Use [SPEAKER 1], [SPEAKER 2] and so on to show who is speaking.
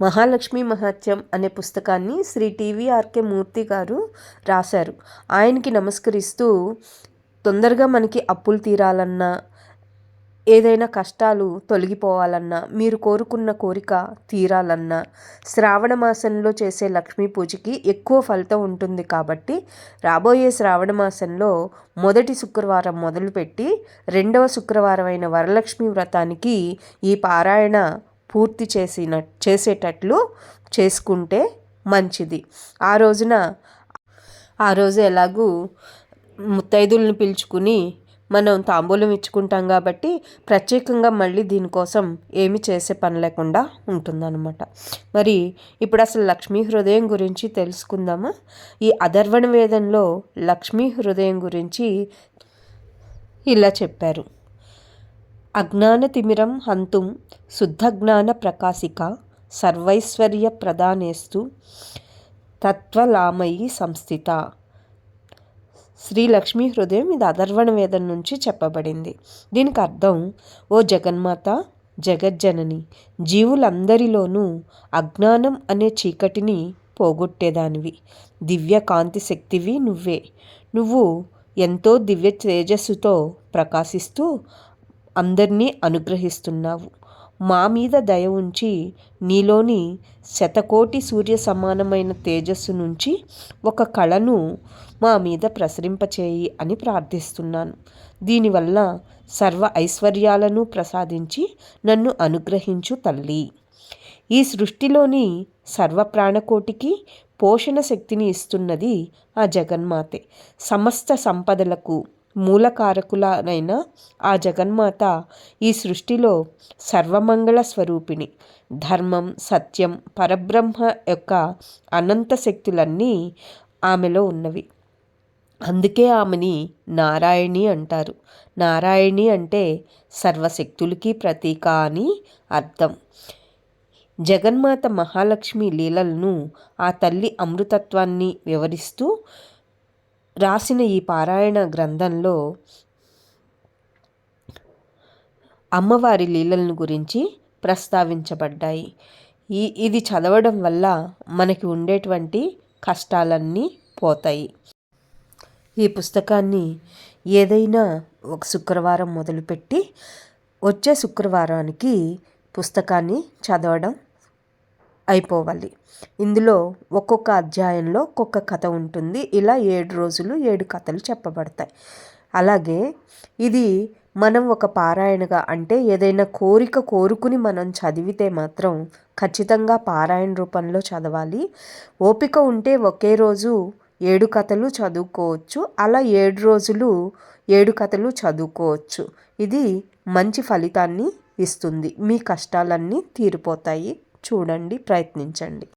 [SPEAKER 1] మహాలక్ష్మి మహత్యం అనే పుస్తకాన్ని శ్రీ టీవీఆర్కే మూర్తి గారు రాశారు. ఆయనకి నమస్కరిస్తూ తొందరగా మనకి అప్పులు తీరాలన్నా ఏదైనా కష్టాలు తొలగిపోవాలన్నా మీరు కోరుకున్న కోరిక తీరాలన్నా శ్రావణ మాసంలో చేసే లక్ష్మీ పూజకి ఎక్కువ ఫలితం ఉంటుంది కాబట్టి రాబోయే శ్రావణ మాసంలో మొదటి శుక్రవారం మొదలుపెట్టి రెండవ శుక్రవారం అయిన వరలక్ష్మి వ్రతానికి ఈ పారాయణ పూర్తి చేసిన చేసేటట్లు చేసుకుంటే మంచిది. ఆ రోజున ఆ రోజు ఎలాగూ ముత్తైదుల్ని పిలుచుకుని మనం తాంబూలం ఇచ్చుకుంటాం కాబట్టి ప్రత్యేకంగా మళ్ళీ దీనికోసం ఏమి చేసే పని లేకుండా ఉంటుందన్నమాట. మరి ఇప్పుడు అసలు లక్ష్మీ హృదయం గురించి తెలుసుకుందామా? ఈ అధర్వణ వేదంలో లక్ష్మీ హృదయం గురించి ఇలా చెప్పారు. అజ్ఞాన తిమిరం హంతుం శుద్ధజ్ఞాన ప్రకాశిక సర్వైశ్వర్య ప్రధానేస్తు తత్వలామయి సంస్థిత. శ్రీ లక్ష్మీ హృదయం ఇది అధర్వణ వేదం నుంచి చెప్పబడింది. దీనికి అర్థం ఓ జగన్మాత జగజ్జనని జీవులందరిలోనూ అజ్ఞానం అనే చీకటిని పోగొట్టేదానివి. దివ్య కాంతి శక్తివి నువ్వే. నువ్వు ఎంతో దివ్య తేజస్సుతో ప్రకాశిస్తూ అందరినీ అనుగ్రహిస్తున్నావు. మా మీద దయ ఉంచి నీలోని శతకోటి సూర్య సమానమైన తేజస్సు నుంచి ఒక కళను మా మీద ప్రసరింపచేయి అని ప్రార్థిస్తున్నాను. దీనివల్ల సర్వ ఐశ్వర్యాలను ప్రసాదించి నన్ను అనుగ్రహించు తల్లి. ఈ సృష్టిలోని సర్వ ప్రాణకోటికి పోషణ శక్తిని ఇస్తున్నది ఆ జగన్మాతే. సమస్త సంపదలకు మూలకారకులనైన ఆ జగన్మాత ఈ సృష్టిలో సర్వమంగళ స్వరూపిణి. ధర్మం సత్యం పరబ్రహ్మ యొక్క అనంత శక్తులన్నీ ఆమెలో ఉన్నవి. అందుకే ఆమెని నారాయణి అంటారు. నారాయణి అంటే సర్వశక్తులకి ప్రతీక అని అర్థం. జగన్మాత మహాలక్ష్మి లీలలను ఆ తల్లి అమృతత్వాన్ని వివరిస్తూ రాసిన ఈ పారాయణ గ్రంథంలో అమ్మవారి లీలలను గురించి ప్రస్తావించబడ్డాయి. ఈ ఇది చదవడం వల్ల మనకి ఉండేటువంటి కష్టాలన్నీ పోతాయి. ఈ పుస్తకాన్ని ఏదైనా ఒక శుక్రవారం మొదలుపెట్టి వచ్చే శుక్రవారానికి పుస్తకాన్ని చదవడం అయిపోవాలి. ఇందులో ఒక్కొక్క అధ్యాయంలో ఒక్కొక్క కథ ఉంటుంది. ఇలా ఏడు రోజులు ఏడు కథలు చెప్పబడతాయి. అలాగే ఇది మనం ఒక పారాయణగా అంటే ఏదైనా కోరిక కోరుకుని మనం చదివితే మాత్రం ఖచ్చితంగా పారాయణ రూపంలో చదవాలి. ఓపిక ఉంటే ఒకే రోజు ఏడు కథలు చదువుకోవచ్చు. అలా ఏడు రోజులు ఏడు కథలు చదువుకోవచ్చు. ఇది మంచి ఫలితాన్ని ఇస్తుంది. మీ కష్టాలన్నీ తీరిపోతాయి. చూడండి ప్రయత్నించండి.